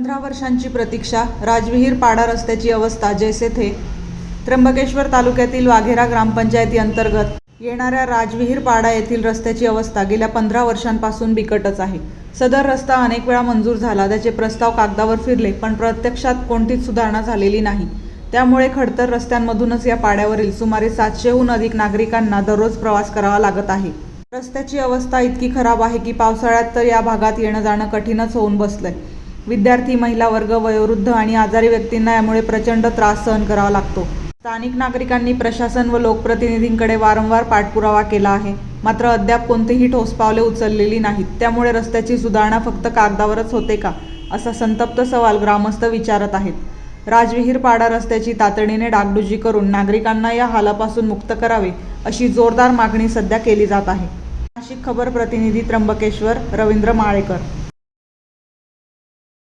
पंधरा वर्षांची प्रतीक्षा राजविहीर पाडा रस्त्याची अवस्था जैसे थे त्र्यंबकेश्वर तालुक्यातील वाघेरा ग्रामपंचायती अंतर्गत येणाऱ्या राजविहीर पाडा येथील रस्त्याची अवस्था गेल्या पंधरा वर्षांपासून बिकटच आहे. सदर रस्ता अनेक वेळा मंजूर झाला त्याचे प्रस्ताव कागदावर फिरले पण प्रत्यक्षात कोणतीच सुधारणा झालेली नाही. त्यामुळे खडतर रस्त्यांमधूनच या पाड्यावरील सुमारे सातशेहून अधिक नागरिकांना दररोज प्रवास करावा लागत आहे. रस्त्याची अवस्था इतकी खराब आहे की पावसाळ्यात तर या भागात येणं जाणं कठीणच होऊन बसलंय. विद्यार्थी महिला वर्ग वयोवृद्ध आणि आजारी व्यक्तींना यामुळे प्रचंड त्रास सहन करावा लागतो. स्थानिक नागरिकांनी प्रशासन व लोकप्रतिनिधींकडे वारंवार पाठपुरावा केला आहे. मात्र अद्याप कोणतीही ठोस पावले उचललेली नाहीत. त्यामुळे रस्त्याची सुधारणा फक्त कागदावरच होते का असा संतप्त सवाल ग्रामस्थ विचारत आहेत. राजविहीर पाडा रस्त्याची तातडीने डागडुजी करून नागरिकांना या हालापासून मुक्त करावे अशी जोरदार मागणी सध्या केली जात आहे. नाशिक खबर प्रतिनिधी त्र्यंबकेश्वर रवींद्र माळेकर